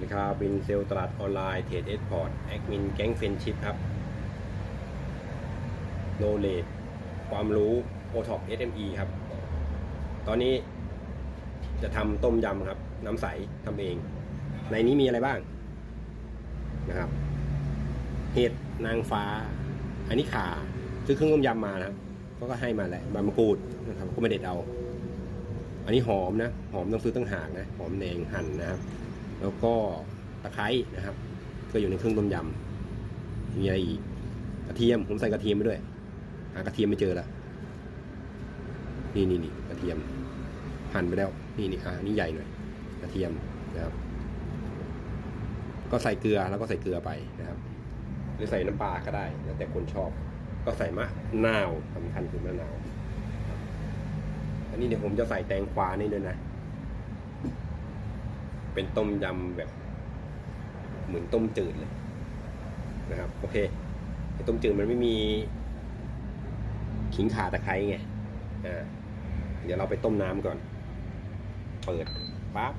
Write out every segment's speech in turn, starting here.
สดีครับเป็นเซลตลาดออนไลน์เทรดเอ็กพอร์ตแอดมินแก๊งเฟนชิพครับโนเลดความรู้โอท็อป SME ครับ ตอนนี้จะทำต้มยำครับ น้ำใสทำเอง ในนี้มีอะไรบ้างนะครับ เห็ดนางฟ้า อันนี้ขาซื้อเครื่องต้มยำมานะครับเขาก็ให้มาแหละใบมะกรูดนะครับ ก็ไม่เด็ดเอา อันนี้หอมนะ หอมต้องซื้อตั้งหากนะ หอมแดงหั่นนะครับ แล้วก็ตะไคร้นะครับ ก็อยู่ในเครื่องต้มยำมีอะไรอีกกระเทียมผมใส่กระเทียมไปด้วย หากระเทียมไม่เจอละนี่นี่นี่กระเทียมหั่นไปแล้ว นี่นี่อ่านี่ใหญ่หน่อยกระเทียมนะครับ ก็ใส่เกลือแล้วก็ใส่เกลือไปนะครับ หรือใส่น้ำปลาก็ได้แล้วแต่คนชอบ ก็ใส่มะนาวสำคัญคือมะนาวอันนี้เดี๋ยวผมจะใส่แตงกวานี่ด้วยนะ เป็นต้มยำแบบ เหมือนต้มจืดเลยนะครับโอเคไอ้ต้มจืดมันไม่มีขิงข่าตะไคร้ไงอ่าเดี๋ยวเราไปต้มน้ำก่อน เปิดปั๊บ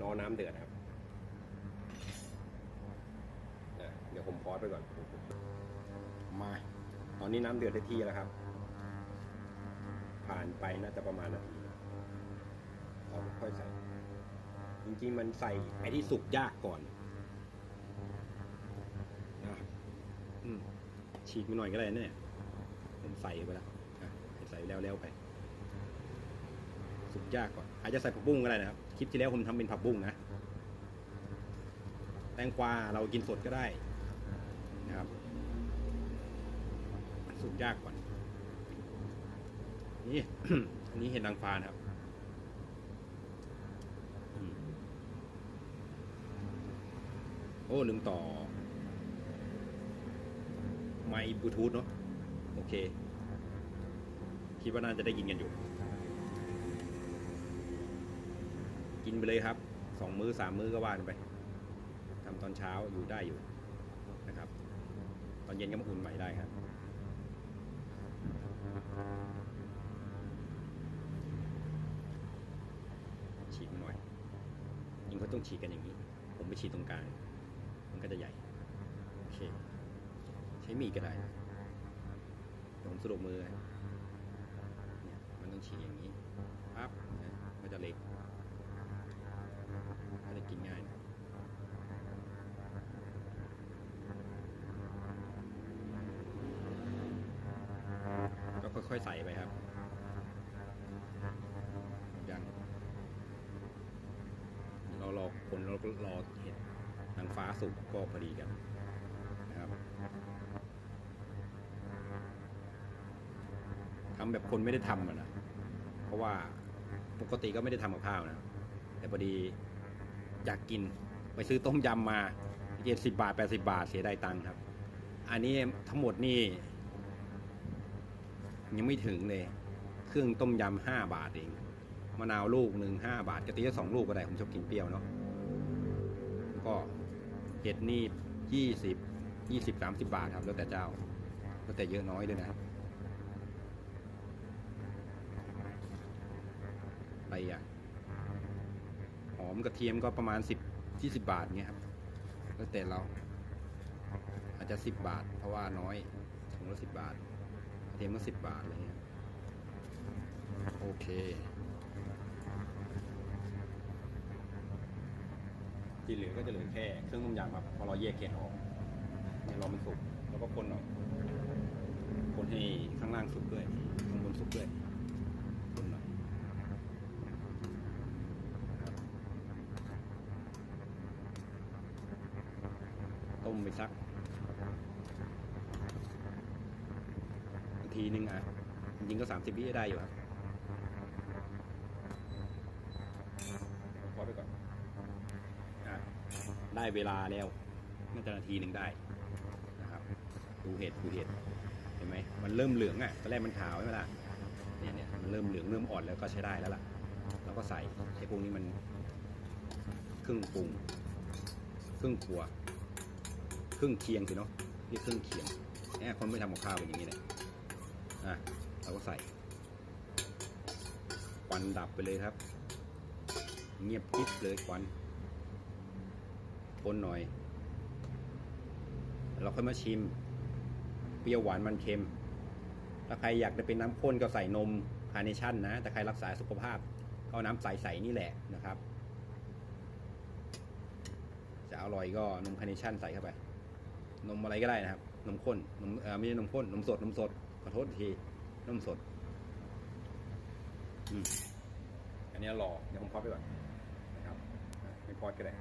รอน้ำเดือดครับ อะเดี๋ยวผมพอส ไปก่อน มา ตอนนี้น้ำเดือดได้ที่แล้วครับ ผ่านไปน่าจะประมาณนาทีเราค่อยใส่ จริงๆมันใส่ไอ้ที่สุกยากก่อนนะครับอืมฉีกมาหน่อยก็ได้เนี่ยผมใส่ไปแล้วอะใส่แล้วๆไป สุกยากก่อน อาจจะใส่ผักบุ้งก็ได้นะครับ คลิปที่แล้วผมทำเป็นผักบุ้งนะ แตงกวาเรากินสดก็ได้นะครับ สุกยากก่อน นี่ อันนี้เห็ดนางฟ้านะครับโอ้ลืมต่อ ไมค์บลูทูธเนาะโอเค คิดว่าน่าจะได้กินกันอยู่ กินไปเลยครับสองมื้อสามมื้อก็ว่านไปทำตอนเช้าอยู่ได้อยู่นะครับ ตอนเย็นก็มาอุ่นใหม่ได้ครับ ต้องฉีกกันอย่างนี้ ผมไปฉีกตรงกลาง มันก็จะใหญ่ โอเค ใช้มีดก็ได้ผมสะดวกมือเนี่ยมันต้องฉีกอย่างนี้ปั๊บนะมันจะเล็กก็จะกินง่ายก็ค่อยๆใส่ไปครับ ยังเรารอคนเราก็รอเห็ดนาง ฟ้าสุกก็พอดีกันนะครับทำแบบคนไม่ได้ทำนะเพราะว่าปกติก็ไม่ได้ทำกับข้าวนะ แต่พอดีอยากกินไปซื้อต้มยำมาเจ็ดสิบาทแปดสิบาทเสียดายตังค์ครับ อันนี้ทั้งหมดนี่ ยังไม่ถึงเลย เครื่องต้มยำห้าบาทเองมะนาวลูกหนึ่งห้าบาทกะทิก็สองลูกก็ได้ผมชอบกินเปรี้ยวเนาะก็ เห็ดนี่ยี่สิบยี่สิบสามสิบาทครับ แล้วแต่เจ้า แล้วแต่เยอะน้อยเลยนะครับ อะไรอะหอมกระเทียมก็ประมาณสิบยี่สิบาทเงี้ยครับ แล้วแต่เรา อาจจะสิบบาท เพราะว่าน้อยถุงละสิบบาทกระเทียมก็สิบบาทอะไรเงี้ย โอเค ที่เหลือก็จะเหลือแค่เครื่องต้มยำครับพอเราแยกเกล็ดออกเนี่ยรอมันสุกแล้วก็คนหน่อยคนให้ข้างล่างสุกด้วยข้างบนสุกด้วยคนหน่อยต้มไปสักนาทีนึงอะจริงๆก็สามสิบวิได้อยู่ครับพอไปก่อน อะ ได้เวลาแล้วน่าจะนาทีหนึ่งได้นะครับดูเห็ดดูเห็ดเห็นไหมมันเริ่มเหลืองอะตอนแรกมันขาวใช่ไหมล่ะเนี่ยเนี่ยมันเริ่มเหลืองเริ่มอ่อนแล้วก็ใช้ได้แล้วล่ะแล้วก็ใส่ไอ้พวกนี้มันครึ่งปรุงครึ่งครัวครื่งเคียงสิเนาะนี่ครื่งเคียงแหมคนไม่ทำกับข้าวเป็นอย่างนี้แหละอะเราก็ใส่ควันดับไปเลยครับ เงียบกิ๊บเลยควัน คนหน่อย เราค่อยมาชิม เปรี้ยวหวานมันเค็ม ถ้าใครอยากจะเป็นน้ำข้นก็ใส่นมคาร์เนชั่นนะ แต่ใครรักษาสุขภาพก็เอาน้ำใสๆนี่แหละนะครับ จะอร่อยก็นมคาร์เนชั่นใส่เข้าไป นมอะไรก็ได้นะครับ นมข้น นมไม่ใช่นมข้น นมสด นมสด ขอโทษที นมสด อันนี้รอ เดี๋ยวผมพอดไปก่อนนะครับไม่พอดก็ได้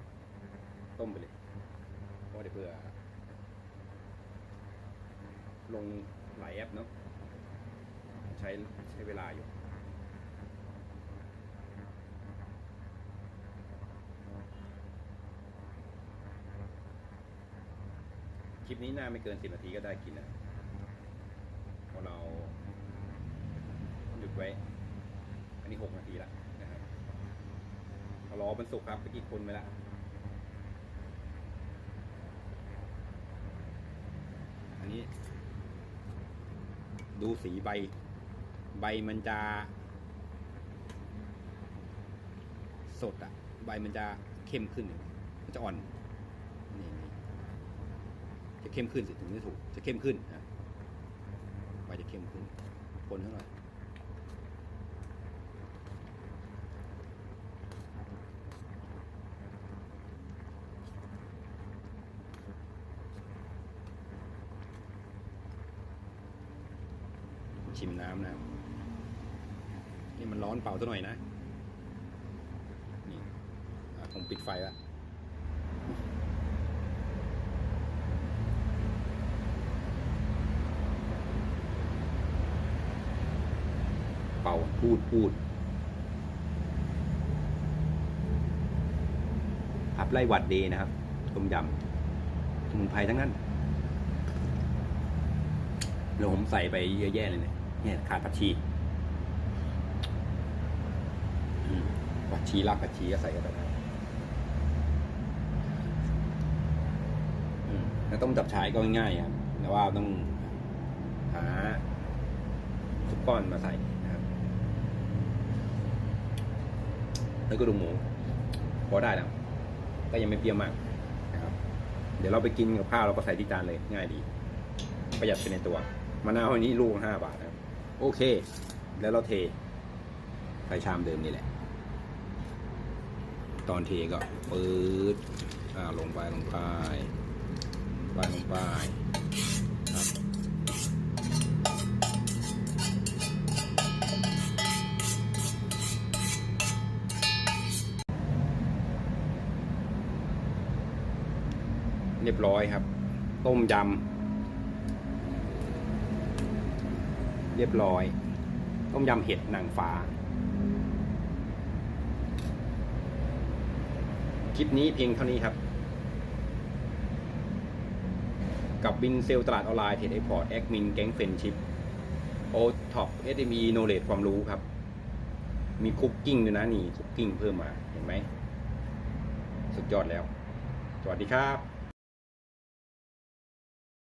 ต้มไปเลยเพราะเดี๋ยวเพื่อลงหลายแอปเนาะใช้ใช้เวลาอยู่คลิปนี้น่าไม่เกินสิบนาทีก็ได้กินนะเพราะเราหยุดไว้ อันนี้หกนาทีละนะครับเอารอมันสุกครับไปกี่คนไปละอั นี้ ดูสีใบ ใบมันจะ สดอะใบมันจะเข้มขึ้น มันจะอ่อน นี่จะเข้มขึ้นสิถึงจะถูก จะเข้มขึ้นนะใบจะเข้มขึ้น คนเท่าไหร่ ชิมน้ำนะนี่มันร้อนเป่าซะหน่อยนะ นี่ผมปิดไฟล้วเป่าพูดพูดขับไล่หวัดดีนะครับต้มยำสมุนไพรทั้งนั้นเดี๋ยวผมใส่ไปเยอะแยะเลยเนี่ย เนี่ยขาดผักชีผักชีรากผักชีก็ใส่เข้าไปแล้วต้มจับฉายก็ง่ายๆครับแต่ว่าต้องหาทุกก้อนมาใส่นะครับแล้วก็ดูหมูพอได้แล้วก็ยังไม่เปรี้ยวมากนะครับ เดี๋ยวเราไปกินกับข้าวเราก็ใส่ที่จานเลยง่ายดี ประหยัดไปในตัวมะนาวอันนี้ลูกห้าบาทนะครับ โอเค แล้วเราเทใส่ชามเดิมนี่แหละ ตอนเทก็ปืดอ่าลงไปลงไปไปลงไปครับเรียบร้อยครับ ต้มยำ เรียบร้อย ต้มยำเห็ดนางฟ้า คลิปนี้เพียงเท่านี้ครับ กับบินเซลตลาดออนไลน์เทรดเอ็กพอร์ตแอดมินแก๊งเฟนชิพโอท็อปเอสเอ็มีโนเลดความรู้ครับ มีคุกกิ้งด้วยนะนี่คุกกิ้งเพิ่มมาเห็นไหม สุดยอดแล้ว สวัสดีครับ